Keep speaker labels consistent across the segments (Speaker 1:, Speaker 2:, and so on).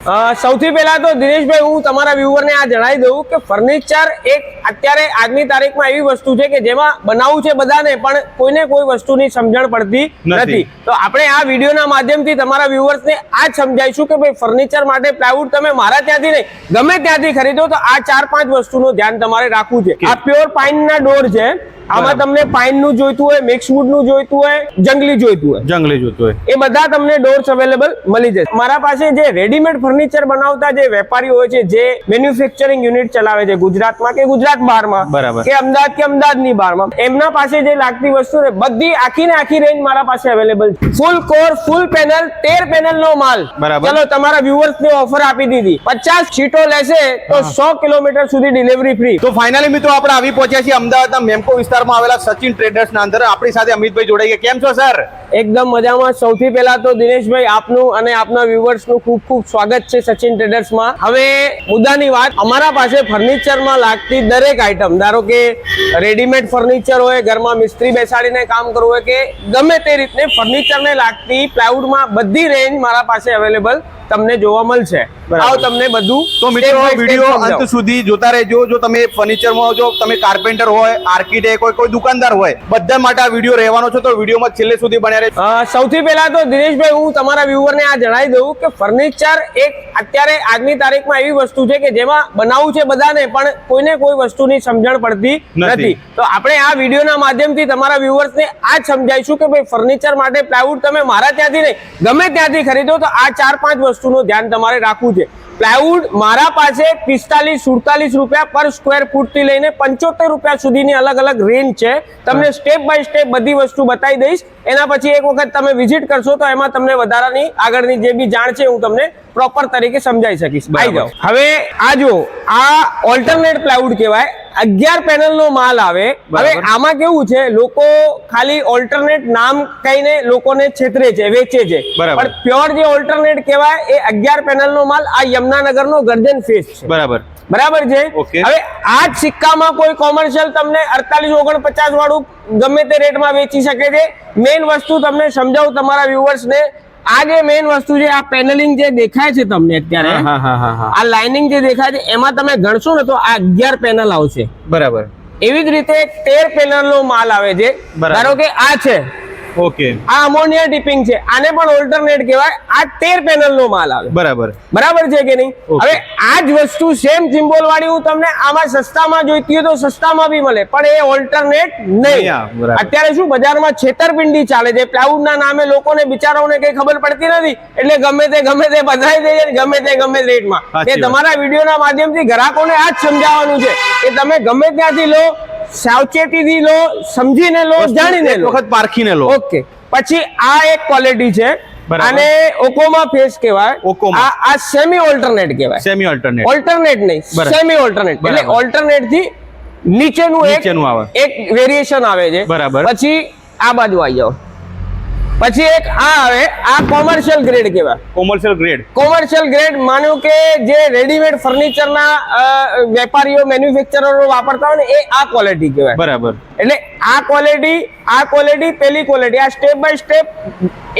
Speaker 1: સૌથી પહેલા તો દિનેશભાઈ હું તમારા વ્યુઅરને આ જણાવી દઉં કે ફર્નિચર એક અત્યારે આજની તારીખમાં એવી વસ્તુ છે કે જેમાં બનાવવું છે બધાને પણ કોઈને કોઈ વસ્તુની સમજણ પડતી
Speaker 2: નથી.
Speaker 1: તો આપણે આ વિડીયોના માધ્યમથી તમારા વ્યુઅર્સને આ જ સમજાવીશું કે ભાઈ ફર્નિચર માટે પ્લાયવુડ તમે મારા ત્યાંથી નહીં ગમે ત્યાંથી ખરીદો તો આ ચાર પાંચ વસ્તુનું ધ્યાન તમારે રાખવું છે. આ પ્યોર પાઇનના ડોર છે. આમાં તમને પાઇનનું જોઈતું હોય મિક્સનું જોઈતું હોય જંગલી જોઈતું હોય.
Speaker 2: જંગલી જોઈતું હોય.
Speaker 1: એ બધા તમને ડોર્સ અવેલેબલ મળી જશે. મારા પાસે જે રેડીમેડ ફર્નિચર બનાવતા જે વેપારીઓ હોય છે જે મેન્યુફેક્ચરિંગ યુનિટ ચલાવે છે ગુજરાતમાં કે ગુજરાત બહારમાં
Speaker 2: બરાબર.
Speaker 1: કે અમદાવાદ કે અમદાવાદની બહારમાં એમના પાસે જે લાગતી વસ્તુ છે બધી આખી ને આખી રેન્જ મારા પાસે અવેલેબલ છે. ફૂલ કોર ફૂલ પેનલ તેર પેનલ નો માલ.
Speaker 2: બરાબર.
Speaker 1: ચલો તમારા વ્યુઅર્સ ને ઓફર આપી દીધી. પચાસ સીટો લેશે તો સો કિલોમીટર સુધી ડિલિવરી ફ્રી
Speaker 2: તો ફાઇનલી મિત્રો આપણે આવી પહોંચ્યા છીએ અમદાવાદના મેમકો વિસ્તારમાં આવેલા સચિન ટ્રેડર્સ ના અંદર. આપણી સાથે અમિતભાઈ જોડાઈ ગયા. કેમ છો સર
Speaker 1: એકદમ મજામાં. સૌથી પહેલા તો દિનેશભાઈ આપનું અને આપના વ્યુઅર્સનું ખૂબ ખૂબ સ્વાગત છે સચિન ટ્રેડર્સમાં. હવે મુદ્દાની વાત અમારા પાસે ફર્નિચરમાં લાગતી દરેક આઈટમ ધારો કે રેડીમેડ ફર્નિચર હોય, ઘરમાં મિસ્ત્રી બેસાડીને કામ કરવું હોય કે ગમે તે રીતને ફર્નિચરને લાગતી પ્લાયવુડમાં બધી રેન્જ મારા પાસે અવેલેબલ તમને જોવા મળશે. આવો તમને બધું.
Speaker 2: તો મિત્રો વીડિયો. અંત સુધી જોતા રહેજો. જો તમે ફર્નિચરમાં જો તમે કાર્પેન્ટર હોય આર્કિટેક્ટ હોય કોઈ દુકાનદાર હોય બધા માટે આ વીડિયો રહેવાનો છે. તો વિડીયોમાં છેલ્લે સુધી બન્યા
Speaker 1: રહે સૌથી પહેલા તો દિનેશભાઈ હું તમારા વ્યુઅરને આ જણાવી દઉં કે ફર્નિચર એક અત્યારે આજની તારીખમાં એવી વસ્તુ છે કે જેમાં બનાવવું છે બધાને પણ કોઈને કોઈ વસ્તુની સમજણ પડતી
Speaker 2: નથી.
Speaker 1: તો આપણે આ વિડીયોના માધ્યમથી તમારા વ્યુઅર્સને આ જ સમજાઈશું કે ભાઈ ફર્નિચર માટે પ્લાયવુડ તમે મારા ત્યાંથી નહીં ગમે ત્યાંથી ખરીદો તો આ ચાર પાંચ વસ્તુનું ધ્યાન તમારે રાખવું છે પ્લાયવુડ મારા પાસે પિસ્તાલીસ સુડતાલીસ રૂપિયા પર સ્ક્વેર ફૂટથી લઈને પંચોતેર રૂપિયા સુધીની અલગ અલગ રેન્જ છે. તમને સ્ટેપ બાય સ્ટેપ બધી વસ્તુ બતાવી દઈશ. એના પછી એક વખત તમે વિઝિટ કરશો તો એમાં તમને વધારાની આગળની જે બી જાણ છે હું તમને પ્રોપર તરીકે સમજાવી શકીશ. આવી જાઓ. હવે આ જો આ ઓલ્ટરનેટ પ્લાયવુડ કહેવાય. અગિયાર પેનલ નો માલ આવે. હવે આમાં કેવું છે લોકો ખાલી ઓલ્ટરનેટ નામ કહીને લોકોને છેતરે છે વેચે છે. પણ પ્યોર જે ઓલ્ટરનેટ કહેવાય એ અગિયાર પેનલ નો માલ આ યમુનાનગર નો ગર્જન ફેસ છે.
Speaker 2: બરાબર.
Speaker 1: બરાબર છે? હવે આ જ સિક્કામાં કોઈ કોમર્શિયલ તમને અડતાલીસ ઓગણપચાસ વાળું ગમે તે રેટમાં વેચી શકે છે. મેઇન વસ્તુ તમને સમજાવું તમારા વ્યુઅર્સ ને આ જે મેઇન વસ્તુ છે આ પેનલિંગ જે દેખાય છે તમને અત્યારે આ લાઇનિંગ જે દેખાય છે એમાં તમે ગણશો ને તો આ અગિયાર પેનલ આવશે.
Speaker 2: બરાબર.
Speaker 1: એવી જ રીતે તેર પેનલ નો માલ આવે છે. ધારો કે આ છે
Speaker 2: ઓકે.
Speaker 1: આ અમોનિયા ડિપિંગ છે. આને પણ ઓલ્ટરનેટ કહેવાય. આ 13 પેનલ નો માલ આવે.
Speaker 2: બરાબર.
Speaker 1: બરાબર છે કે નહીં? હવે આ જ વસ્તુ સેમ સિમ્બોલ વાળી હું તમને આમાં સસ્તામાં જોઈતી હોય તો સસ્તામાં બી મળે પણ એ ઓલ્ટરનેટ નહીં. અત્યારે શું બજારમાં છેતરપિંડી ચાલે છે. પ્લાઉડ ના નામે લોકોને બિચારાઓને કઈ ખબર પડતી નથી. એટલે ગમે તે ગમે તે બધાઈ દે છે ગમે તે ગમે તે રેટમાં તે તમારા વિડીયોના માધ્યમથી ગ્રાહકોને આ જ સમજાવવાનું છે કે તમે ગમે ત્યાંથી લો સાવચેતીથી લો સમજીને લો જાણીને લો.
Speaker 2: વખત પારખીને લો.
Speaker 1: ઓકે. પછી આ એક ક્વોલિટી છે. અને ઓકોમાં ફેસ કહેવાય.
Speaker 2: ઓકોમા.
Speaker 1: આ સેમી ઓલ્ટરનેટ કહેવાય.
Speaker 2: સેમી ઓલ્ટરનેટ
Speaker 1: ઓલ્ટરનેટ નહીં. સેમી ઓલ્ટરનેટ એટલે ઓલ્ટરનેટથી નીચેનું એક. એક વેરિએશન આવે છે.
Speaker 2: બરાબર.
Speaker 1: પછી આ બાજુ આવી જાઓ. પછી એક આ આવે આ કોમર્શિયલ ગ્રેડ કહેવાય.
Speaker 2: કોમર્શિયલ ગ્રેડ
Speaker 1: કોમર્શિયલ ગ્રેડ માનો કે જે રેડીમેડ ફર્નિચરના વેપારીઓ મેન્યુફેક્ચરરો વાપરતા હોય ને એ આ ક્વોલિટી કહેવાય.
Speaker 2: બરાબર.
Speaker 1: એટલે આ ક્વોલિટી આ ક્વોલિટી પેલી ક્વોલિટી આ સ્ટેપ બાય સ્ટેપ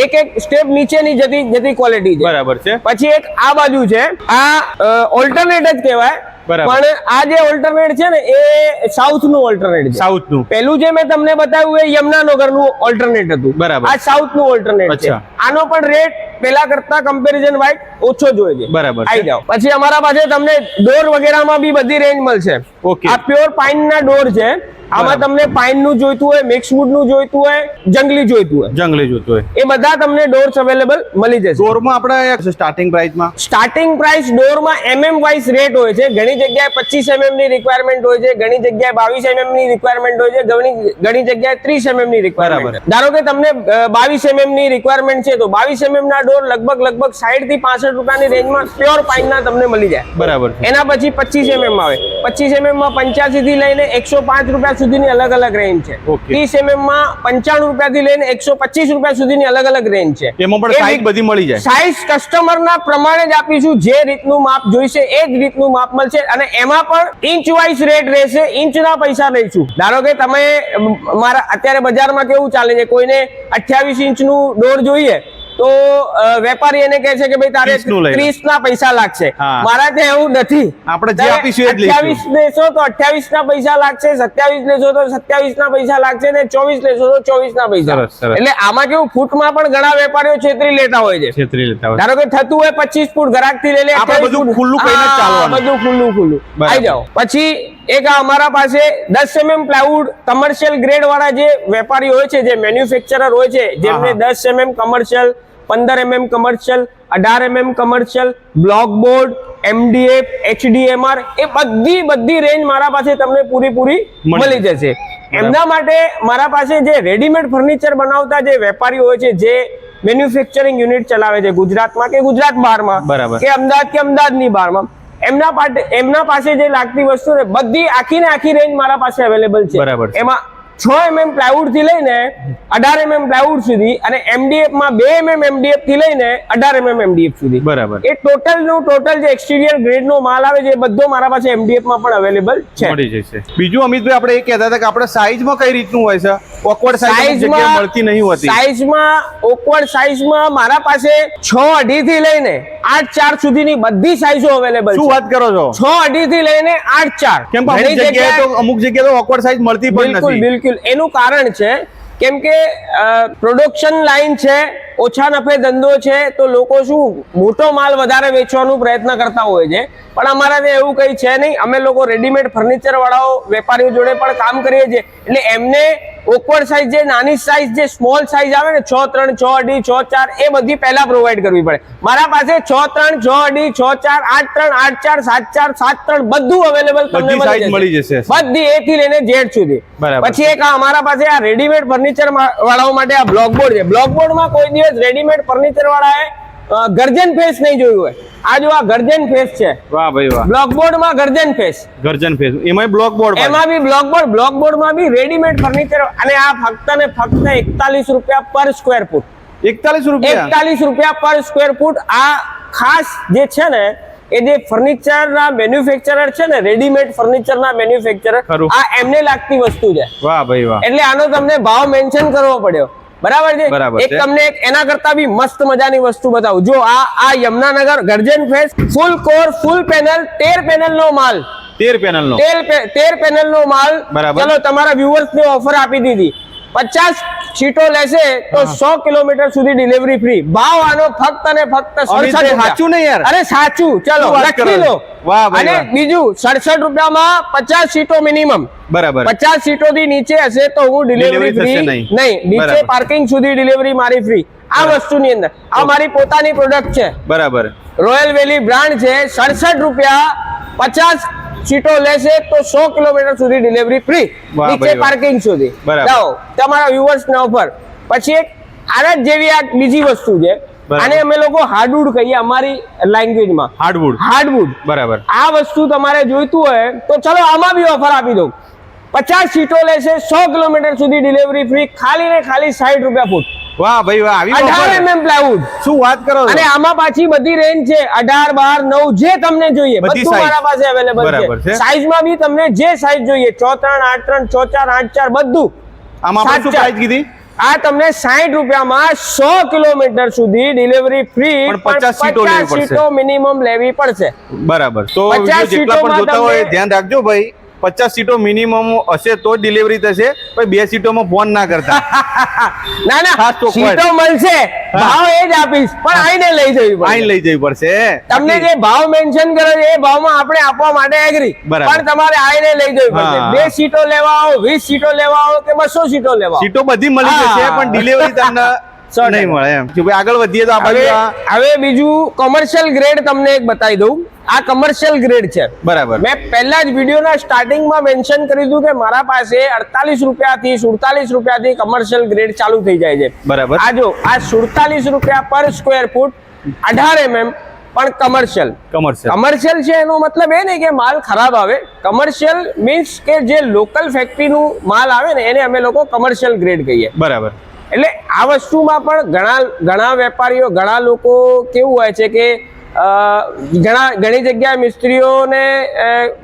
Speaker 1: એક એક સ્ટેપ નીચેની જતી જતી ક્વોલિટી છે.
Speaker 2: બરાબર છે.
Speaker 1: પછી એક આ બાજુ છે. આ ઓલ્ટરનેટ જ કહેવાય. પણ આ જે ઓલ્ટરનેટ છે ને એ સાઉથનું ઓલ્ટરનેટ છે.
Speaker 2: સાઉથનું.
Speaker 1: પેલું જે મેં તમને બતાવ્યું એ યમુનાનગરનું ઓલ્ટરનેટ હતું.
Speaker 2: બરાબર.
Speaker 1: આ સાઉથનું ઓલ્ટરનેટ છે. આનો પણ રેટ પેલા કરતા કમ્પેરિઝન વાઇઝ ઓછો જોઈએ છે.
Speaker 2: બરાબર
Speaker 1: આવી જાઓ. પછી અમારા પાસે તમને ડોર વગેરેમાં બી બધી રેન્જ મળશે.
Speaker 2: ઓકે
Speaker 1: આ પ્યોર પાઇન ના ડોર છે. આમાં તમને પાઇનનું જોઈતું હોય મિક્સ વુડનું જોઈતું હોય જંગલી જોઈતું હોય.
Speaker 2: જંગલી જોઈતું હોય.
Speaker 1: એ બધા તમને ડોર્સ અવેલેબલ મળી જશે.
Speaker 2: ડોરમાં આપણે સ્ટાર્ટિંગ પ્રાઇસમાં
Speaker 1: સ્ટાર્ટિંગ પ્રાઇસ ડોરમાં એમએમ વાઇઝ રેટ હોય છે. ઘણી જગ્યાએ પચીસ એમએમની રિક્વાયરમેન્ટ હોય છે ઘણી જગ્યાએ બાવીસ એમએમની રિક્વાયરમેન્ટ હોય છે ઘણી ઘણી જગ્યાએ ત્રીસ એમએમની રિક્વાયરમેન્ટ. ધારો કે તમને બાવીસ એમએમની રિક્વાયરમેન્ટ છે તો બાવીસ એમએમ ના ડોર લગભગ લગભગ સાઈઠથી પાસઠ રૂપિયાની રેન્જમાં પ્યોર પાઇન ના તમને મળી જાય.
Speaker 2: બરાબર
Speaker 1: એના પછી પચીસ એમએમ આવે. પચીસ એમએમમાં પંચ્યાસી થી લઈને એકસો પાંચ રૂપિયા સુધીની અલગ અલગ રેન્જ છે. ત્રીસ એમએમમાં પંચાણું રૂપિયા થી લઈને એકસો પચીસ રૂપિયા સુધીની અલગ અલગ રેન્જ છે.
Speaker 2: એમાં પણ સાઈઝ બધી મળી જાય.
Speaker 1: સાઈઝ કસ્ટમરના પ્રમાણે જ આપીશું જે રીતનું માપ જોઈશે એ જ રીતનું માપ મળશે અને એમાં પણ ઇંચ વાઇઝ રેટ રહેશે ઇંચના પૈસા લઈશું. ધારો કે તમે મારા અત્યારે બજારમાં કેવું ચાલે છે? કોઈને અઠ્યાવીસ ઇંચનું ડોર જોઈએ તો વેપારી એને કહે છે કે ભાઈ તારે
Speaker 2: 30 નું લઈ લે.
Speaker 1: ત્રીસ ના પૈસા લાગશે. મારા ત્યાં એવું નથી.
Speaker 2: આપણે જે આપીશું.
Speaker 1: અઠ્યાવીસ લેશો તો અઠ્યાવીસ ના પૈસા લાગશે સત્યાવીસ લેશો તો સત્યાવીસ ના પૈસા લાગશે ને ચોવીસ લેશો તો ચોવીસ ના પૈસા. એટલે આમાં કેવું ફૂટમાં પણ ઘણા વેપારીઓ છેતરી લેતા હોય છે.
Speaker 2: છેતરી લેતા હોય
Speaker 1: ધારો કે થતું હોય પચીસ ફૂટ ગ્રાહકથી લઈ લે
Speaker 2: બધું ખુલ્લું
Speaker 1: બધું ખુલ્લું ખુલ્લું. આવી જાઓ. પછી એક આ અમારા પાસે દસ એમએમ પ્લાયવુડ કમર્શિયલ ગ્રેડ વાળા જે વેપારી હોય છે જે મેન્યુફેક્ચરર હોય છે જેમને દસ એમએમ કમર્શિયલ પંદર એમએમ કમર્શિયલ અઢાર MM commercial block board MDF HDMR એ બધી બધી રેન્જ મારા પાસે તમને પૂરીપૂરી
Speaker 2: મળી
Speaker 1: મળી જશે. એમના માટે મારા પાસે જે રેડીમેડ ફર્નિચર બનાવતા જે વેપારીઓ હોય છે જે મેન્યુફેક્ચરિંગ યુનિટ ચલાવે છે ગુજરાતમાં કે ગુજરાત બહારમાં
Speaker 2: બરાબર.
Speaker 1: કે અમદાવાદ કે અમદાવાદની બહારમાં એમના એમના પાસે જે લાગતી વસ્તુ બધી આખી ને આખી રેન્જ મારા પાસે અવેલેબલ છે.
Speaker 2: બરાબર
Speaker 1: એમાં છ એમએમ પ્લાયવુડથી લઈને અઢાર એમએમ પ્લાયવુડ સુધી અને એમડીએફમાં બે એમએમ એમડીએફથી લઈને અઢાર એમએમ એમડીએફ સુધી.
Speaker 2: બરાબર.
Speaker 1: એ ટોટલનું ટોટલ જે એક્સટીરિયર ગ્રેડ નો માલ આવે છે એ બધો મારા પાસે એમડીએફમાં પણ અવેલેબલ છે.
Speaker 2: મળી જશે. બીજું અમિતભાઈ આપણે એ કહેતા હતા કે આપણે સાઈઝમાં કઈ રીતનું હોય છે? ઓકવર્ડ સાઈઝ જગ્યાએ મળતી નહીં હોતી.
Speaker 1: સાઈઝમાં ઓકવર્ડ સાઈઝમાં મારા પાસે છ અઢી થી લઈને આઠ ચાર સુધીની બધી સાઈઝો અવેલેબલ
Speaker 2: શું વાત કરો છો?
Speaker 1: છ અઢી થી લઈને આઠ ચાર.
Speaker 2: કેમ અમુક જગ્યાએ
Speaker 1: જગ્યાએ
Speaker 2: તો અમુક જગ્યાએ તો ઓકવર્ડ સાઈઝ મળતી પણ નથી.
Speaker 1: બિલકુલ. એનું કારણ છે, કેમ કે પ્રોડક્શન લાઈન છે, ઓછા નફે ધંધો છે, તો લોકો શું, મોટો માલ વધારે વેચવાનો પ્રયત્ન કરતા હોય છે. પણ અમારા ત્યાં એવું કંઈ છે નહીં, અમે લોકો રેડીમેડ ફર્નિચરવાળાઓ વેપારીઓ જોડે પણ કામ કરીએ છીએ. એટલે એમને ઓકવર્ડ સાઈઝ જે નાની સાઇઝ જે સ્મોલ સાઇઝ આવે ને છ ત્રણ છ અઢી છ ચાર એ બધી પહેલા પ્રોવાઈડ કરવી પડે. મારા પાસે છ ત્રણ છ અઢી છ ચાર આઠ ત્રણ આઠ ચાર સાત ચાર સાત ત્રણ બધું અવેલેબલ
Speaker 2: તમને મળી જશે.
Speaker 1: બધી એ થી લઈને ઝેડ સુધી. પછી એક આ અમારા પાસે આ રેડીમેડ ફર્નિચર વાળાઓ માટે આ બ્લોક બોર્ડ છે. બ્લોક બોર્ડમાં કોઈ દિવસ રેડીમેડ ફર્નિચર વાળાએ ગર્જન ફેસ નહીં જોયું હોય. આ જો આ ગર્જન ફેસ છે.
Speaker 2: વાહ ભાઈ વાહ.
Speaker 1: બ્લોક બોર્ડમાં ગર્જન ફેસ
Speaker 2: ગર્જન ફેસ એમાં બ્લોક બોર્ડ
Speaker 1: એમાં બી બ્લોક બોર્ડ બ્લોક બોર્ડમાં બી રેડીમેડ ફર્નિચર અને આ ફક્ત ને ફક્ત એકતાલીસ રૂપિયા પર સ્ક્વેર ફૂટ
Speaker 2: એકતાલીસ રૂપિયા?
Speaker 1: એકતાલીસ રૂપિયા પર સ્ક્વેર ફૂટ આ ખાસ જે છે ને એ જે ફર્નિચર ના મેન્યુફેક્ચરર છે ને રેડીમેડ ફર્નિચર ના મેન્યુફેક્ચરર આ એમને લાગતી વસ્તુ છે.
Speaker 2: વાહ ભાઈ વાહ.
Speaker 1: એટલે આનો તમને ભાવ મેન્શન કરવો પડ્યો. બરાબર છે? એક તમને એક એના કરતા બી મસ્ત મજાની વસ્તુ બતાવું. જો આ આ Yamunanagar ગર્જન face full core full panel તેર પેનલ નો માલ.
Speaker 2: તેર પેનલ નો
Speaker 1: તેર પેનલ નો માલ.
Speaker 2: બરાબર.
Speaker 1: ચલો તમારા વ્યુઅર્સ ને ઓફર આપી દીધી. પચાસ સીટો લેશે તો સો કિલોમીટર સુધી ડિલિવરી ફ્રી ભાવ આનો ફક્ત અને ફક્ત
Speaker 2: અમિતભાઈ,
Speaker 1: 67 રૂપિયા.
Speaker 2: સાચું નહીં યાર?
Speaker 1: અરે સાચું. ચલો લખી લો. અને બીજું સડસઠ રૂપિયામાં પચાસ સીટો મિનિમમ
Speaker 2: બરાબર.
Speaker 1: પચાસ સીટો થી નીચે હશે તો હું ડિલિવરી ફ્રી
Speaker 2: નહીં.
Speaker 1: નહીં. નીચે પાર્કિંગ સુધી ડિલિવરી મારી ફ્રી આ વસ્તુની અંદર. આ મારી પોતાની પ્રોડક્ટ છે.
Speaker 2: બરાબર.
Speaker 1: રોયલ વેલી બ્રાન્ડ છે સડસઠ રૂપિયા પચાસ સીટો લેશે તો સો કિલોમીટર સુધી ડિલિવરી ફ્રી નીચે પાર્કિંગ સુધી.
Speaker 2: બરાબર.
Speaker 1: જાઓ તમારા વ્યુઅર્સ ના ઓફર પછી એક આરત જેવી આ બીજી વસ્તુ છે.
Speaker 2: અને
Speaker 1: આને અમે લોકો હાર્ડવુડ કહીએ અમારી લેંગ્વેજમાં
Speaker 2: હાર્ડવુડ.
Speaker 1: હાર્ડવુડ.
Speaker 2: બરાબર.
Speaker 1: આ વસ્તુ તમારે જોઈતું હોય તો ચલો આમાં બી ઓફર આપી દઉં. પચાસ સીટો લેશે સો કિલોમીટર સુધી ડિલિવરી ફ્રી ખાલી ને ખાલી સાઠ રૂપિયા ફૂટ.
Speaker 2: વાહ ભાઈ વાહ આવી
Speaker 1: અઢાર
Speaker 2: offer.
Speaker 1: એમએમ પ્લાયવુડ
Speaker 2: શું વાત કરો
Speaker 1: અને આમાં પાછી બધી રેન્જ છે અઢાર બાર નવ જે તમને જોઈએ.
Speaker 2: બધી
Speaker 1: મારા પાસે અવેલેબલ છે. સાઈઝમાં બી તમને જે સાઈઝ જોઈએ છ ત્રણ આઠ ત્રણ છ ચાર આઠ ચાર બધું.
Speaker 2: આમાં શું પ્રાઇસ કીધી?
Speaker 1: આ તમને સાઠ રૂપિયામાં સો કિલોમીટર સુધી ડિલિવરી ફ્રી
Speaker 2: પણ 50 સીટો લેવી પડશે.
Speaker 1: સીટો મિનિમમ લેવી પડશે.
Speaker 2: બરાબર. તો
Speaker 1: 50
Speaker 2: સીટો જેટલા પણ જોતા હોય ધ્યાન રાખજો ભાઈ. પચાસ સીટો મિનિમમ હશે તો જ ડિલિવરી થશે. પછી બે સીટોમાં ફોન ના કરતા.
Speaker 1: ના ના સીટો મળશે. ભાવ એ જ આપીશ પણ આઈને લઈ જવી
Speaker 2: આઈને લઈ જવી પડશે
Speaker 1: તમને જે ભાવ મેન્શન કર્યો છે એ ભાવમાં આપણે આપવા માટે એગ્રી. પણ તમારે આઈને લઈ જવી પડશે. બે સીટો લેવા આવો વીસ સીટો લેવા આવો કે બસો સીટો લેવા
Speaker 2: સીટો બધી મળી. જશે પણ ડિલિવરી તમને. નહીં મળે એમ. જો ભાઈ આગળ વધીએ તો આપણે
Speaker 1: હવે બીજું કોમર્શિયલ ગ્રેડ તમને એક બતાવી દઉં. આ કમર્શિયલ ગ્રેડ છે.
Speaker 2: બરાબર.
Speaker 1: મેં પહેલા જ વિડીયોના સ્ટાર્ટિંગમાં મેન્શન કરી દીધું કે મારા પાસે અડતાલીસ રૂપિયાથી સુડતાલીસ રૂપિયાથી કમર્શિયલ ગ્રેડ ચાલુ થઈ જાય છે.
Speaker 2: બરાબર.
Speaker 1: આ જો આ સુડતાલીસ રૂપિયા પર સ્ક્વેર ફૂટ અઢાર એમએમ પણ કમર્શિયલ
Speaker 2: કમર્શિયલ
Speaker 1: કમર્શિયલ છે એનો મતલબ એ નહીં કે માલ ખરાબ આવે. કમર્શિયલ મીન્સ કે જે લોકલ ફેક્ટરીનું માલ આવે ને એને અમે લોકો કમર્શિયલ ગ્રેડ કહીએ.
Speaker 2: બરાબર.
Speaker 1: એટલે આ વસ્તુમાં પણ ઘણા ઘણા વેપારીઓ ઘણા લોકો કેવું હોય છે કે ઘણા ઘણી જગ્યાએ મિસ્ત્રીઓને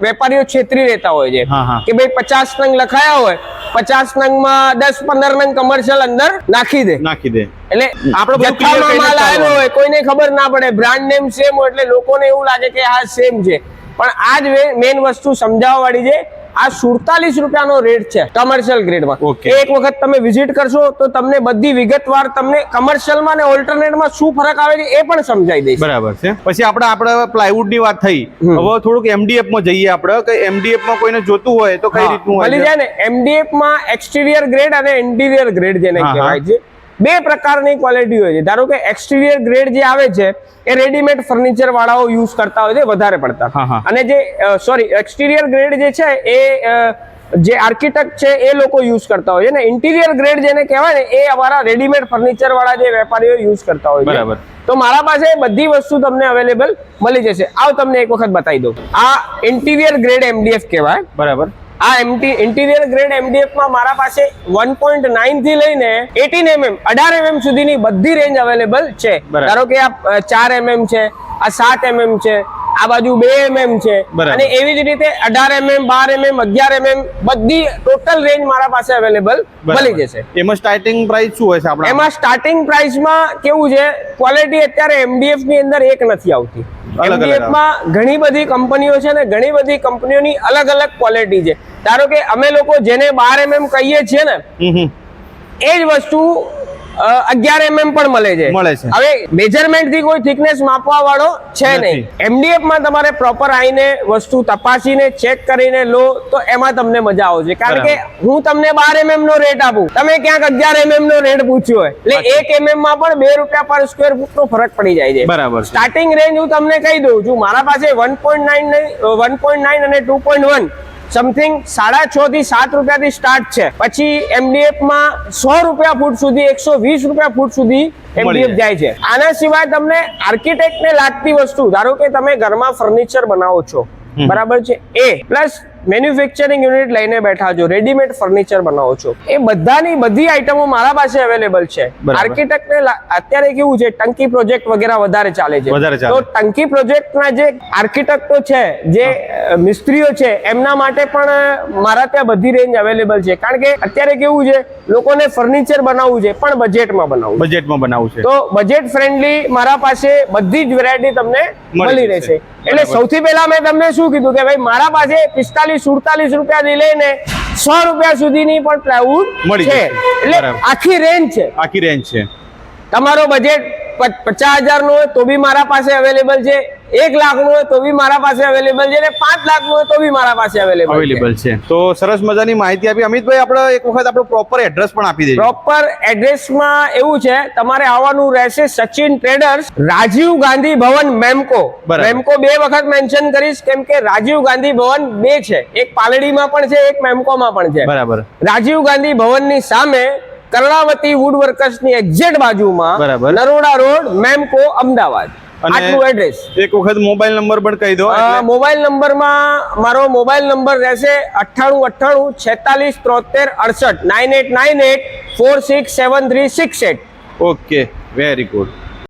Speaker 1: વેપારીઓ છેતરી રહેતા હોય છે. કે ભાઈ પચાસ નંગ લખાયા હોય પચાસ નંગમાં દસ પંદર નંગ કમર્શિયલ અંદર નાખી દે.
Speaker 2: નાખી દે.
Speaker 1: એટલે
Speaker 2: આપણો
Speaker 1: જથ્થામાં માલ આવેલો હોય. કોઈને ખબર ના પડે બ્રાન્ડ નેમ સેમ હોય એટલે લોકોને એવું લાગે કે આ સેમ છે. પણ આ જ મેઇન વસ્તુ સમજાવવા વાળી છે આ સુડતાલીસ રૂપિયાનો રેટ છે કમર્શિયલ ગ્રેડમાં. એક વખત તમે વિઝિટ કરશો તો તમને બધી વિગતવાર તમને કમર્શિયલમાં ને ઓલ્ટરનેટમાં શું ફરક આવે છે એ પણ સમજાઈ દઈશ.
Speaker 2: બરાબર છે. પછી આપણે આપણે પ્લાયવુડની વાત થઈ. હવે થોડુંક એમડીએફમાં જઈએ આપણે. કે એમડીએફમાં કોઈને જોતું હોય તો કઈ રીતનું
Speaker 1: મળી જાય ને એમડીએફમાં એક્સટીરિયર ગ્રેડ અને ઇન્ટિરિયર ગ્રેડ જેને. કહેવાય છે. બે પ્રકારની ક્વોલિટી હોય છે. ધારો કે એક્સટીરિયર ગ્રેડ જે આવે છે એ રેડીમેડ ફર્નિચર વાળાઓ યુઝ કરતા હોય છે વધારે પડતા. અને જે સોરી એક્સટીરિયર ગ્રેડ જે છે એ જે આર્કિટેક્ટ છે એ લોકો યુઝ કરતા હોય છે. ને ઇન્ટિરિયર ગ્રેડ જેને કહેવાય ને એ અમારા રેડીમેડ ફર્નિચર વાળા જે વેપારીઓ યુઝ કરતા હોય છે.
Speaker 2: બરાબર.
Speaker 1: તો મારા પાસે બધી વસ્તુ તમને અવેલેબલ મળી જશે. આવ તમને એક વખત બતાવી દઉં. આ ઇન્ટિરિયર ગ્રેડ એમડીએફ કહેવાય.
Speaker 2: બરાબર.
Speaker 1: આ એમટી ઇન્ટિરિયર ગ્રેડ એમડીએફમાં મારા પાસે 1.9 થી લઈને 18 mm 18 mm સુધીની બધી રેન્જ અવેલેબલ છે. ધારો કે આ 4 mm છે આ 7 mm છે આ બાજુ 2 mm છે. અને એવી જ રીતે 18 mm 12 mm 11 mm બધી ટોટલ રેન્જ મારા પાસે અવેલેબલ મળી જશે.
Speaker 2: એમાં સ્ટાર્ટિંગ પ્રાઇસ શું હોય છે આપણે
Speaker 1: એમાં સ્ટાર્ટિંગ પ્રાઇસમાં કેવું છે? ક્વોલિટી અત્યારે એમડીએફની અંદર એક નથી આવતી.
Speaker 2: અલગ અલગ
Speaker 1: ઘણી બધી કંપનીઓ છે ને ઘણી બધી કંપનીઓની અલગ અલગ ક્વોલિટી છે ધારો કે અમે લોકો જેને બાર એમએમ કહીએ છીએ ને. એ જ વસ્તુ અગિયાર એમએમ પણ મળે છે.
Speaker 2: મળે છે.
Speaker 1: હવે મેજરમેન્ટથી કોઈ થિકનેસ માપવા વાળો છે નહીં. એમડીએફમાં તમારે પ્રોપર આવીને વસ્તુ તપાસીને ચેક કરીને લો તો એમાં તમને મજા આવશે. કારણ કે હું તમને બાર એમએમ નો રેટ આપું. તમે ક્યાંક અગિયાર એમએમ નો રેટ પૂછ્યો હોય. એટલે એક એમએમમાં પણ બે રૂપિયા પર સ્ક્વેર ફૂટ નો ફરક પડી જાય છે.
Speaker 2: બરાબર
Speaker 1: સ્ટાર્ટિંગ રેન્જ હું તમને કહી દઉં છું મારા પાસે one point nine one point nine અને ટુ પોઈન્ટ વન સમથિંગ સાડા છ થી સાત રૂપિયાથી સ્ટાર્ટ છે. પછી એમડીએફમાં સો રૂપિયા ફૂટ સુધી એકસો વીસ રૂપિયા ફૂટ સુધી એમડીએફ જાય. છે. આના સિવાય તમને આર્કિટેક્ટ ને લાગતી વસ્તુ ધારો કે તમે ઘરમાં ફર્નિચર બનાવો છો બરાબર છે? એ પ્લસ મેન્યુફેક્ચરિંગ યુનિટ લઈને બેઠા છો રેડીમેડ ફર્નિચર બનાવો છો. એ બધાની બધી આઈટમો મારા પાસે અવેલેબલ છે.
Speaker 2: બરાબર.
Speaker 1: આર્કિટેક્ટ ને અત્યારે કેવું છે ટંકી પ્રોજેક્ટ વગેરે વધારે ચાલે છે. તો ટંકી પ્રોજેક્ટના જે આર્કિટેક્ટો છે જે મિસ્ત્રીઓ છે એમના માટે પણ મારા ત્યાં બધી રેન્જ અવેલેબલ છે. કારણ કે અત્યારે કેવું છે લોકોને ફર્નિચર બનાવવું છે પણ બજેટમાં બનાવવું
Speaker 2: બજેટમાં બનાવવું છે.
Speaker 1: તો બજેટ ફ્રેન્ડલી મારા પાસે બધી જ વેરાયટી તમને
Speaker 2: મળી
Speaker 1: રહેશે. એટલે સૌથી પહેલા મેં તમને શું કીધું કે ભાઈ મારા પાસે પિસ્તાલીસ સુડતાલીસ રૂપિયાથી લઈને સો રૂપિયા સુધીની પણ પ્લાયવુડ
Speaker 2: મળી
Speaker 1: છે. એટલે આખી રેન્જ છે.
Speaker 2: આખી રેન્જ છે.
Speaker 1: તમારો બજેટ પચાસ હજાર નો હોય તો બી મારા પાસે અવેલેબલ છે. એક લાખનું હોય તો બી મારા પાસે અવેલેબલ છે. અને પાંચ લાખનું હોય તો બી મારા પાસે અવેલેબલ છે.
Speaker 2: અવેલેબલ છે. તો સરસ મજાની માહિતી આપી. અમિતભાઈ આપણે એક વખત આપણું પ્રોપર એડ્રેસ પણ આપી દઈએ
Speaker 1: પ્રોપર એડ્રેસમાં એવું છે તમારે આવવાનું રહેશે સચિન ટ્રેડર્સ રાજીવ ગાંધી ભવન મેમકો. મેમકો બે વખત મેન્શન કરીશ કેમ કે રાજીવ ગાંધી ભવન બે છે. એક પાલડીમાં પણ છે એક મેમકોમાં પણ છે.
Speaker 2: બરાબર.
Speaker 1: રાજીવ ગાંધી ભવનની સામે કર્ણાવતી વુડ વર્કર્સની એક્ઝેક્ટ બાજુમાં
Speaker 2: બરાબર.
Speaker 1: નરોડા રોડ મેમકો અમદાવાદ. આટલું એડ્રેસ
Speaker 2: એક વખત મોબાઈલ નંબર પણ કહી દો
Speaker 1: મોબાઈલ નંબરમાં મારો મોબાઈલ નંબર રહેશે અઠ્ઠાણું અઠ્ઠાણું છેતાલીસ ત્રોતેર અડસઠ. Nine eight nine eight four six seven three six eight
Speaker 2: okay very good